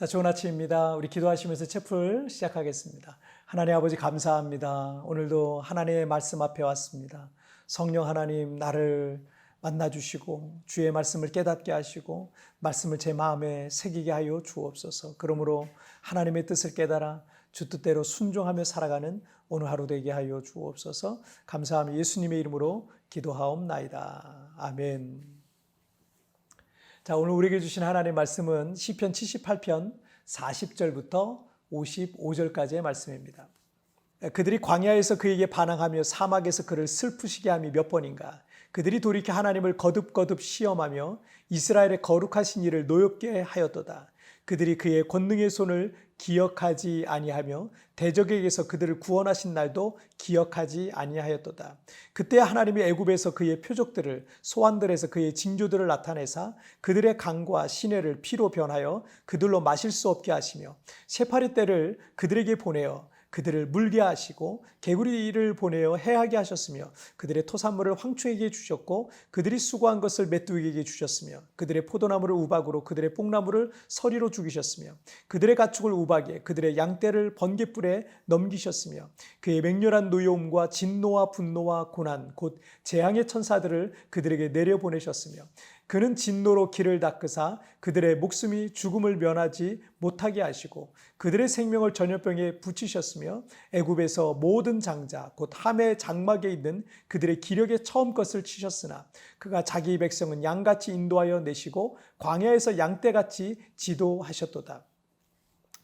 자, 좋은 아침입니다. 우리 기도하시면서 채플 시작하겠습니다. 하나님 아버지 감사합니다. 오늘도 하나님의 말씀 앞에 왔습니다. 성령 하나님 나를 만나 주시고 주의 말씀을 깨닫게 하시고 말씀을 제 마음에 새기게 하여 주옵소서. 그러므로 하나님의 뜻을 깨달아 주 뜻대로 순종하며 살아가는 오늘 하루 되게 하여 주옵소서. 감사하며 예수님의 이름으로 기도하옵나이다. 아멘. 자, 오늘 우리에게 주신 하나님의 말씀은 시편 78편 40절부터 55절까지의 말씀입니다. 그들이 광야에서 그에게 반항하며 사막에서 그를 슬프시게 함이 몇 번인가? 그들이 돌이켜 하나님을 거듭거듭 시험하며 이스라엘의 거룩하신 일을 노엽게 하였도다. 그들이 그의 권능의 손을 기억하지 아니하며 대적에게서 그들을 구원하신 날도 기억하지 아니하였도다. 그때 하나님이 애굽에서 그의 표적들을 소환들에서 그의 징조들을 나타내사 그들의 강과 시내를 피로 변하여 그들로 마실 수 없게 하시며 세파리 때를 그들에게 보내어 그들을 물게 하시고 개구리를 보내어 해하게 하셨으며 그들의 토산물을 황초에게 주셨고 그들이 수고한 것을 메뚜기에게 주셨으며 그들의 포도나무를 우박으로 그들의 뽕나무를 서리로 죽이셨으며 그들의 가축을 우박에 그들의 양떼를 번개불에 넘기셨으며 그의 맹렬한 노여움과 진노와 분노와 고난 곧 재앙의 천사들을 그들에게 내려보내셨으며 그는 진노로 길을 닦으사 그들의 목숨이 죽음을 면하지 못하게 하시고 그들의 생명을 전염병에 붙이셨으며 애굽에서 모든 장자 곧 함의 장막에 있는 그들의 기력의 처음 것을 치셨으나 그가 자기 백성은 양같이 인도하여 내시고 광야에서 양떼같이 지도하셨도다.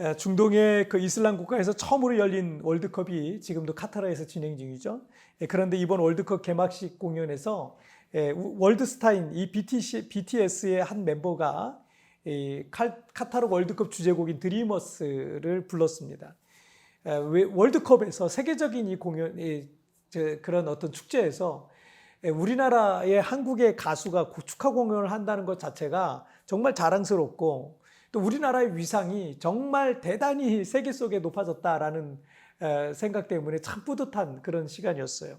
에, 중동의 그 이슬람 국가에서 처음으로 열린 월드컵이 지금도 카타르에서 진행 중이죠. 예, 그런데 이번 월드컵 개막식 공연에서 예, 우- 월드스타인 이 BTS의 한 멤버가 카타르 월드컵 주제곡인 드리머스를 불렀습니다. 월드컵에서 세계적인 이 공연, 그런 어떤 축제에서 에, 우리나라의 한국의 가수가 고- 축하 공연을 한다는 것 자체가 정말 자랑스럽고 또 우리나라의 위상이 정말 대단히 세계 속에 높아졌다라는 에, 생각 때문에 참 뿌듯한 그런 시간이었어요.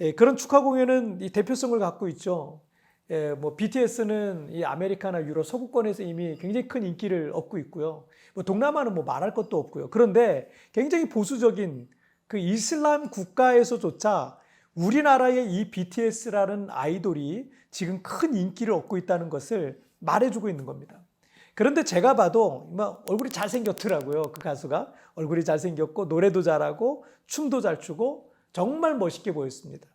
예, 그런 축하 공연은 이 대표성을 갖고 있죠. 예, 뭐 BTS는 이 아메리카나 유럽 서구권에서 이미 굉장히 큰 인기를 얻고 있고요. 뭐 동남아는 뭐 말할 것도 없고요. 그런데 굉장히 보수적인 그 이슬람 국가에서조차 우리나라의 이 BTS라는 아이돌이 지금 큰 인기를 얻고 있다는 것을 말해주고 있는 겁니다. 그런데 제가 봐도 막 얼굴이 잘생겼더라고요. 그 가수가 얼굴이 잘생겼고 노래도 잘하고 춤도 잘 추고 정말 멋있게 보였습니다.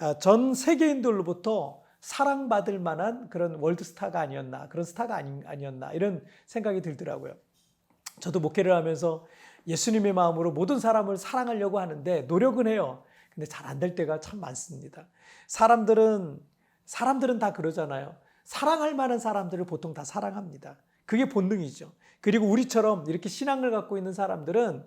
아, 전 세계인들로부터 사랑받을 만한 그런 월드스타가 아니었나 그런 스타가 아니, 아니었나 이런 생각이 들더라고요. 저도 목회를 하면서 예수님의 마음으로 모든 사람을 사랑하려고 하는데 노력은 해요. 근데 잘 안 될 때가 참 많습니다. 사람들은 사람들은 다 그러잖아요. 사랑할 만한 사람들을 보통 다 사랑합니다. 그게 본능이죠. 그리고 우리처럼 이렇게 신앙을 갖고 있는 사람들은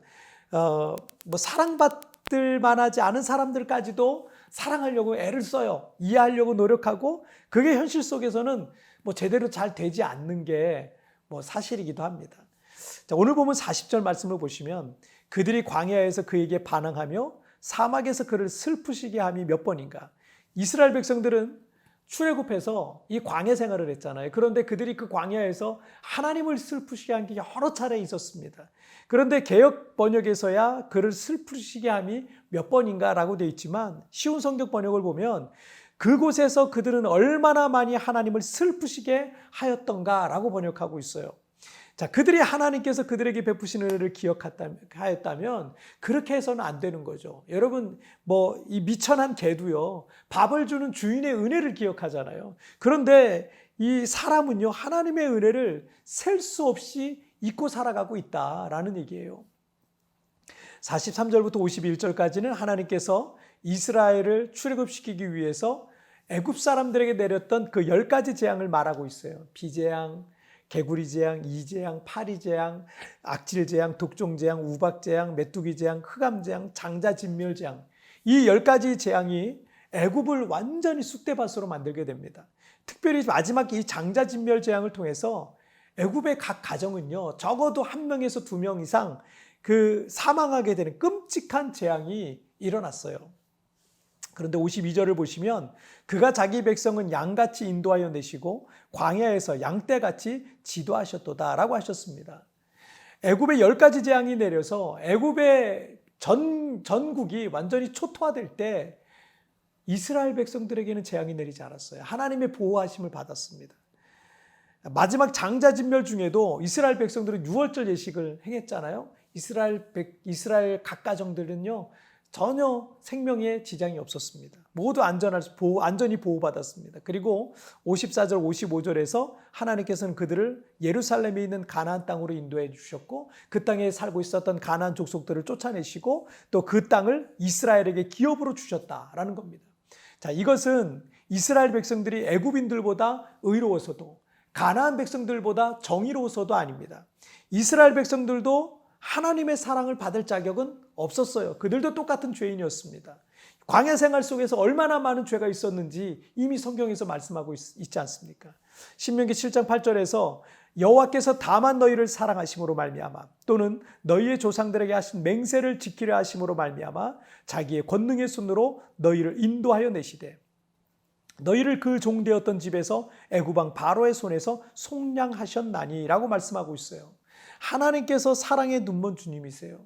어, 뭐 사랑받을 만하지 않은 사람들까지도 사랑하려고 애를 써요. 이해하려고 노력하고 그게 현실 속에서는 뭐 제대로 잘 되지 않는 게 뭐 사실이기도 합니다. 자, 오늘 보면 40절 말씀을 보시면 그들이 광야에서 그에게 반항하며 사막에서 그를 슬프시게 함이 몇 번인가. 이스라엘 백성들은 출애굽해서 이 광야 생활을 했잖아요. 그런데 그들이 그 광야에서 하나님을 슬프시게 한 게 여러 차례 있었습니다. 그런데 개혁 번역에서야 그를 슬프시게 함이 몇 번인가라고 되어 있지만 쉬운 성경 번역을 보면 그곳에서 그들은 얼마나 많이 하나님을 슬프시게 하였던가라고 번역하고 있어요. 자, 그들이 하나님께서 그들에게 베푸신 은혜를 기억하였다면 그렇게 해서는 안 되는 거죠. 여러분, 뭐 이 미천한 개도요. 밥을 주는 주인의 은혜를 기억하잖아요. 그런데 이 사람은요. 하나님의 은혜를 셀 수 없이 잊고 살아가고 있다라는 얘기예요. 43절부터 51절까지는 하나님께서 이스라엘을 출애굽시키기 위해서 애굽 사람들에게 내렸던 그 열 가지 재앙을 말하고 있어요. 비재앙, 개구리 재앙, 이 재앙, 파리 재앙, 악질 재앙, 독종 재앙, 우박 재앙, 메뚜기 재앙, 흑암 재앙, 장자 진멸 재앙. 이 열 가지 재앙이 애굽을 완전히 쑥대밭으로 만들게 됩니다. 특별히 마지막 이 장자 진멸 재앙을 통해서 애굽의 각 가정은요 적어도 한 명에서 두 명 이상 그 사망하게 되는 끔찍한 재앙이 일어났어요. 그런데 52절을 보시면 그가 자기 백성은 양같이 인도하여 내시고 광야에서 양떼같이 지도하셨도다라고 하셨습니다. 애굽의 열 가지 재앙이 내려서 애굽의 전 전국이 완전히 초토화될 때 이스라엘 백성들에게는 재앙이 내리지 않았어요. 하나님의 보호하심을 받았습니다. 마지막 장자 진멸 중에도 이스라엘 백성들은 유월절 예식을 행했잖아요. 이스라엘 백, 이스라엘 각 가정들은요 전혀 생명에 지장이 없었습니다. 모두 안전할 보호, 안전히 보호받았습니다. 그리고 54절, 55절에서 하나님께서는 그들을 예루살렘에 있는 가나안 땅으로 인도해 주셨고 그 땅에 살고 있었던 가나안 족속들을 쫓아내시고 또 그 땅을 이스라엘에게 기업으로 주셨다라는 겁니다. 자, 이것은 이스라엘 백성들이 애굽인들보다 의로워서도 가나안 백성들보다 정의로워서도 아닙니다. 이스라엘 백성들도 하나님의 사랑을 받을 자격은 없었어요. 그들도 똑같은 죄인이었습니다. 광야 생활 속에서 얼마나 많은 죄가 있었는지 이미 성경에서 말씀하고 있, 지 않습니까? 신명기 7장 8절에서 여호와께서 다만 너희를 사랑하심으로 말미암아 또는 너희의 조상들에게 하신 맹세를 지키려 하심으로 말미암아 자기의 권능의 손으로 너희를 인도하여 내시되 너희를 그 종되었던 집에서 애구방 바로의 손에서 속량하셨나니라고 말씀하고 있어요. 하나님께서 사랑의 눈먼 주님이세요.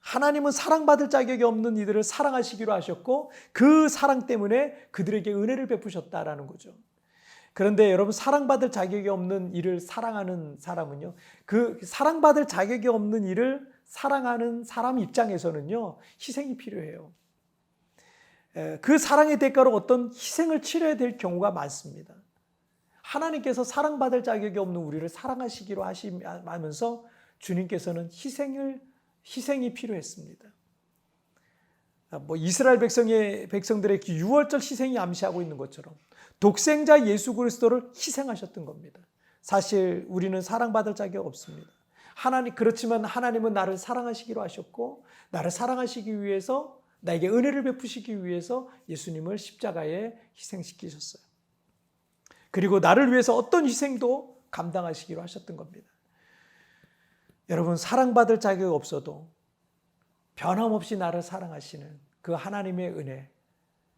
하나님은 사랑받을 자격이 없는 이들을 사랑하시기로 하셨고 그 사랑 때문에 그들에게 은혜를 베푸셨다라는 거죠. 그런데 여러분 사랑받을 자격이 없는 일을 사랑하는 사람은요. 그 사랑받을 자격이 없는 일을 사랑하는 사람 입장에서는요. 희생이 필요해요. 그 사랑의 대가로 어떤 희생을 치러야 될 경우가 많습니다. 하나님께서 사랑받을 자격이 없는 우리를 사랑하시기로 하시면서 주님께서는 희생을 희생이 필요했습니다. 뭐 이스라엘 백성의 백성들의 그 유월절 희생이 암시하고 있는 것처럼 독생자 예수 그리스도를 희생하셨던 겁니다. 사실 우리는 사랑받을 자격 없습니다. 하나님 그렇지만 하나님은 나를 사랑하시기로 하셨고 나를 사랑하시기 위해서 나에게 은혜를 베푸시기 위해서 예수님을 십자가에 희생시키셨어요. 그리고 나를 위해서 어떤 희생도 감당하시기로 하셨던 겁니다. 여러분, 사랑받을 자격 없어도 변함없이 나를 사랑하시는 그 하나님의 은혜,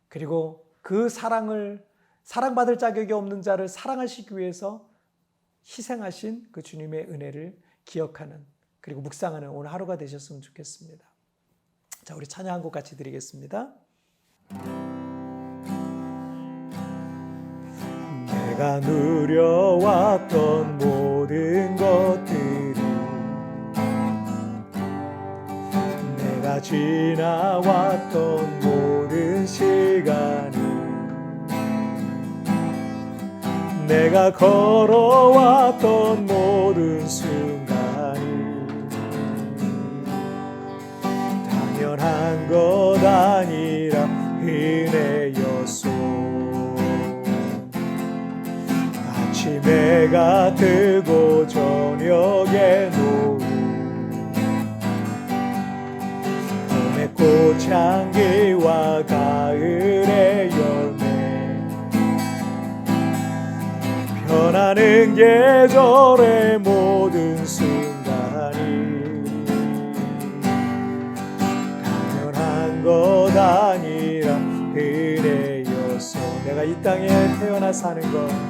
그리고 그 사랑을, 사랑받을 자격이 없는 자를 사랑하시기 위해서 희생하신 그 주님의 은혜를 기억하는, 그리고 묵상하는 오늘 하루가 되셨으면 좋겠습니다. 자, 우리 찬양 한 곡 같이 드리겠습니다. 내가 누려왔던 모든 것들이 내가 지나왔던 모든 시간이 내가 걸어왔던 모든 순간이 당연한 것아 아침해가 뜨고 저녁에 노을 봄의 꽃향기와 가을의 열매. 변하는 계절의 모든 순간이 당연한 것 아니라 은혜였어 내가 이 땅에 태어나 사는 것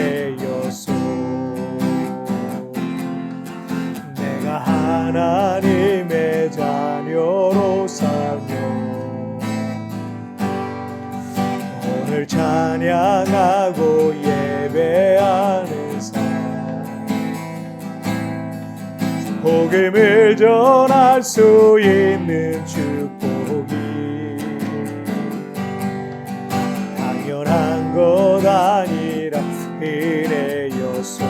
하나님의 자녀로 살며 오늘 찬양하고 예배하는 삶. 복음을 전할 수 있는 축복이 당연한 것 아니라 은혜였소.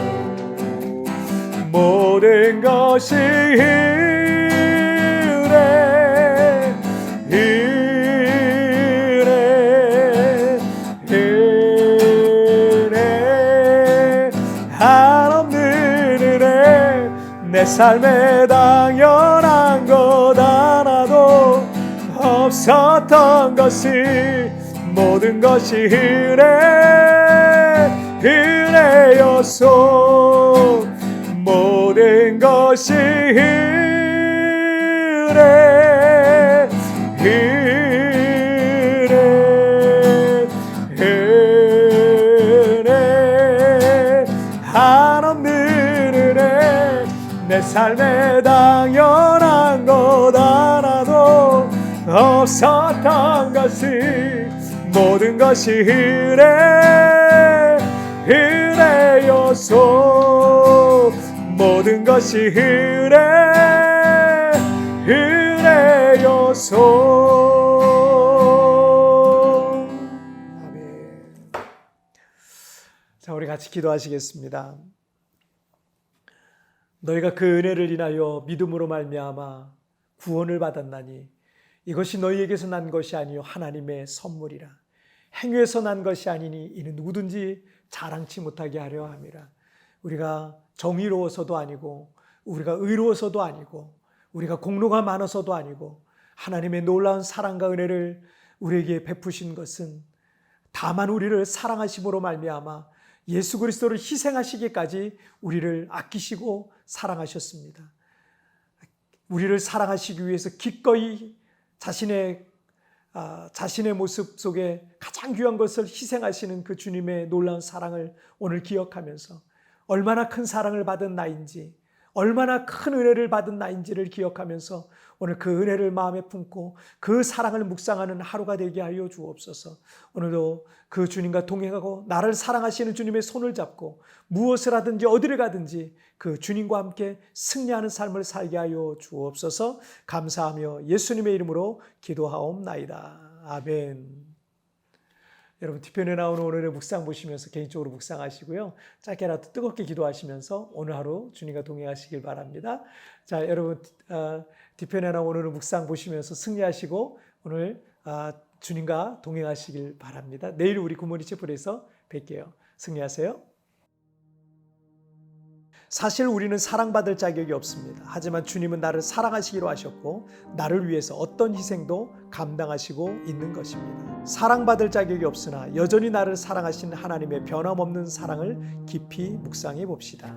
모든 것 이 은혜 은혜 은혜 한없는 은혜 내 삶에 당연한 것 하나도 없었던 것이 모든 것이 은혜였소. 모든 것이 은혜 은혜 은혜 한없는 은혜 내 삶에 당연한 것 하나도 없었던 것이 모든 것이 은혜 은혜였소 모든 것이 은혜였소. 아멘. 자 우리 같이 기도하시겠습니다. 너희가 그 은혜를 인하여 믿음으로 말미암아 구원을 받았나니 이것이 너희에게서 난 것이 아니요 하나님의 선물이라. 행위에서 난 것이 아니니 이는 누구든지 자랑치 못하게 하려 함이라 우리가 정의로워서도 아니고 우리가 의로워서도 아니고 우리가 공로가 많아서도 아니고 하나님의 놀라운 사랑과 은혜를 우리에게 베푸신 것은 다만 우리를 사랑하심으로 말미암아 예수 그리스도를 희생하시기까지 우리를 아끼시고 사랑하셨습니다. 우리를 사랑하시기 위해서 기꺼이 자신의 아, 자신의 모습 속에 가장 귀한 것을 희생하시는 그 주님의 놀라운 사랑을 오늘 기억하면서 얼마나 큰 사랑을 받은 나인지 얼마나 큰 은혜를 받은 나인지를 기억하면서 오늘 그 은혜를 마음에 품고 그 사랑을 묵상하는 하루가 되게 하여 주옵소서. 오늘도 그 주님과 동행하고 나를 사랑하시는 주님의 손을 잡고 무엇을 하든지 어디를 가든지 그 주님과 함께 승리하는 삶을 살게 하여 주옵소서. 감사하며 예수님의 이름으로 기도하옵나이다. 아멘. 여러분 뒤편에 나오는 오늘의 묵상 보시면서 개인적으로 묵상하시고요. 짧게라도 뜨겁게 기도하시면서 오늘 하루 주님과 동행하시길 바랍니다. 자, 여러분 어, 뒤편에 나오는 오늘의 묵상 보시면서 승리하시고 오늘 아, 주님과 동행하시길 바랍니다. 내일 우리 구모니 채플에서 뵐게요. 승리하세요. 사실 우리는 사랑받을 자격이 없습니다. 하지만 주님은 나를 사랑하시기로 하셨고, 나를 위해서 어떤 희생도 감당하시고 있는 것입니다. 사랑받을 자격이 없으나 여전히 나를 사랑하신 하나님의 변함없는 사랑을 깊이 묵상해 봅시다.